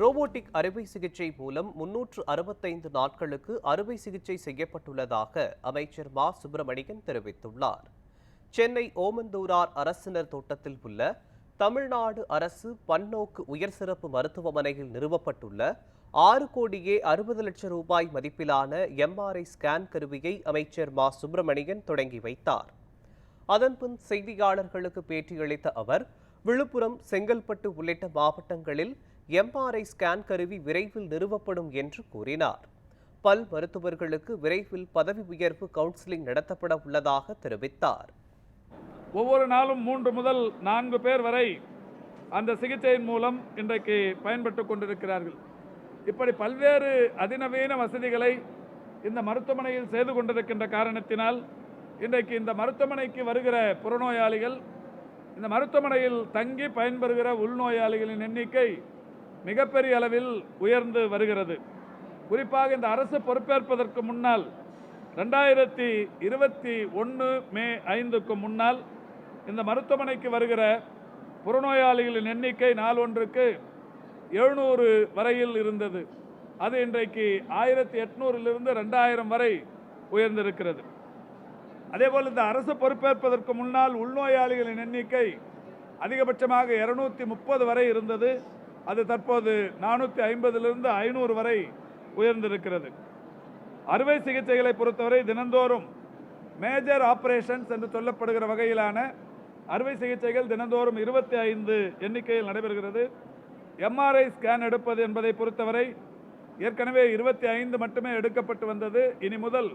Robotic அறுவை சிகிச்சை மூலம் முன்னூற்று அறுபத்தைந்து நாட்களுக்கு அறுவை சிகிச்சை செய்யப்பட்டுள்ளதாக அமைச்சர் மா. சுப்பிரமணியன் தெரிவித்துள்ளார். சென்னை ஓமந்தூரார் அரசினர் தோட்டத்தில் உள்ள தமிழ்நாடு அரசு பன்னோக்கு உயர் சிறப்பு மருத்துவமனையில் நிறுவப்பட்டுள்ள ஆறு கோடியே அறுபது லட்சம் ரூபாய் மதிப்பிலான எம்ஆர்ஐ ஸ்கேன் கருவியை அமைச்சர் மா. சுப்பிரமணியன் தொடங்கி வைத்தார். அதன்பின் செய்தியாளர்களுக்கு பேட்டியளித்த அவர் விழுப்புரம் செங்கல்பட்டு உள்ளிட்ட மாவட்டங்களில் எம்ஆர்ஐ ஸ்கேன் கருவி விரைவில் நிறுவப்படும் என்று கூறினார். பல் மருத்துவர்களுக்கு விரைவில் பதவி உயர்வு கவுன்சிலிங் நடத்தப்பட உள்ளதாக தெரிவித்தார். ஒவ்வொரு நாளும் மூன்று முதல் நான்கு பேர் வரை அந்த சிகிச்சையின் மூலம் இன்றைக்கு பயன்பட்டு கொண்டிருக்கிறார்கள். இப்படி பல்வேறு அதிநவீன வசதிகளை இந்த மருத்துவமனையில் செய்து கொண்டிருக்கின்ற காரணத்தினால் இன்றைக்கு இந்த மருத்துவமனைக்கு வருகிற புறநோயாளிகள் இந்த மருத்துவமனையில் தங்கி பயன்பெறுகிற உள்நோயாளிகளின் எண்ணிக்கை மிகப்பெரிய அளவில் உயர்ந்து வருகிறது. குறிப்பாக இந்த அரசு பொறுப்பேற்பதற்கு முன்னால் ரெண்டாயிரத்தி இருபத்தி ஒன்று மே ஐந்துக்கு முன்னால் இந்த மருத்துவமனைக்கு வருகிற புறநோயாளிகளின் எண்ணிக்கை நாள் ஒன்றுக்கு எழுநூறு வரையில் இருந்தது. அது இன்றைக்கு ஆயிரத்தி எட்நூறிலிருந்து ரெண்டாயிரம் வரை உயர்ந்திருக்கிறது. அதேபோல் இந்த அரசு பொறுப்பேற்பதற்கு முன்னால் உள்நோயாளிகளின் எண்ணிக்கை அதிகபட்சமாக இருநூத்தி முப்பது வரை இருந்தது. அது தற்போது நானூற்றி ஐம்பதிலிருந்து ஐநூறு வரை உயர்ந்திருக்கிறது. அறுவை சிகிச்சைகளை பொறுத்தவரை தினந்தோறும் மேஜர் ஆப்ரேஷன்ஸ் என்று சொல்லப்படுகிற வகையிலான அறுவை சிகிச்சைகள் தினந்தோறும் இருபத்தி ஐந்து எண்ணிக்கையில் நடைபெறுகிறது. எம்ஆர்ஐ ஸ்கேன் எடுப்பது என்பதை பொறுத்தவரை ஏற்கனவே இருபத்தி ஐந்து மட்டுமே எடுக்கப்பட்டு வந்தது. இனி முதல்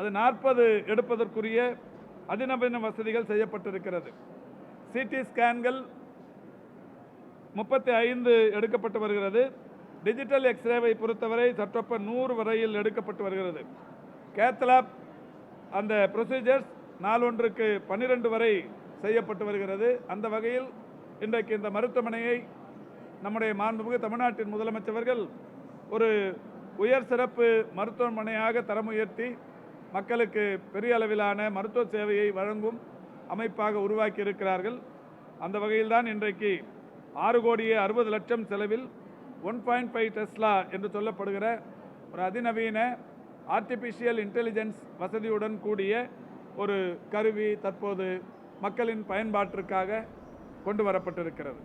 அது நாற்பது எடுப்பதற்குரிய அதிநவீன வசதிகள் செய்யப்பட்டிருக்கிறது. சிடி ஸ்கேன்கள் முப்பத்தி ஐந்து எடுக்கப்பட்டு வருகிறது. டிஜிட்டல் எக்ஸ்ரேவை பொறுத்தவரை சற்றொப்ப நூறு வரையில் எடுக்கப்பட்டு வருகிறது. கேத்லாப் அந்த ப்ரொசீஜர்ஸ் நாளொன்றுக்கு பன்னிரெண்டு வரை செய்யப்பட்டு வருகிறது. அந்த வகையில் இன்றைக்கு இந்த மருத்துவமனையை நம்முடைய மாண்புமிகு தமிழ்நாட்டின் முதலமைச்சர்கள் ஒரு உயர் சிறப்பு மருத்துவமனையாக தரம் உயர்த்தி மக்களுக்கு பெரிய அளவிலான மருத்துவ சேவையை வழங்கும் அமைப்பாக உருவாக்கி இருக்கிறார்கள் அந்த வகையில்தான் இன்றைக்கு ஆறு கோடியே அறுபது லட்சம் செலவில் ஒன் பாயிண்ட் ஃபைவ் டெஸ்லா என்று சொல்லப்படுகிற ஒரு அதிநவீன ஆர்டிஃபிஷியல் இன்டெலிஜென்ஸ் வசதியுடன் கூடிய ஒரு கருவி தற்போது மக்களின் பயன்பாட்டிற்காக கொண்டு வரப்பட்டிருக்கிறது.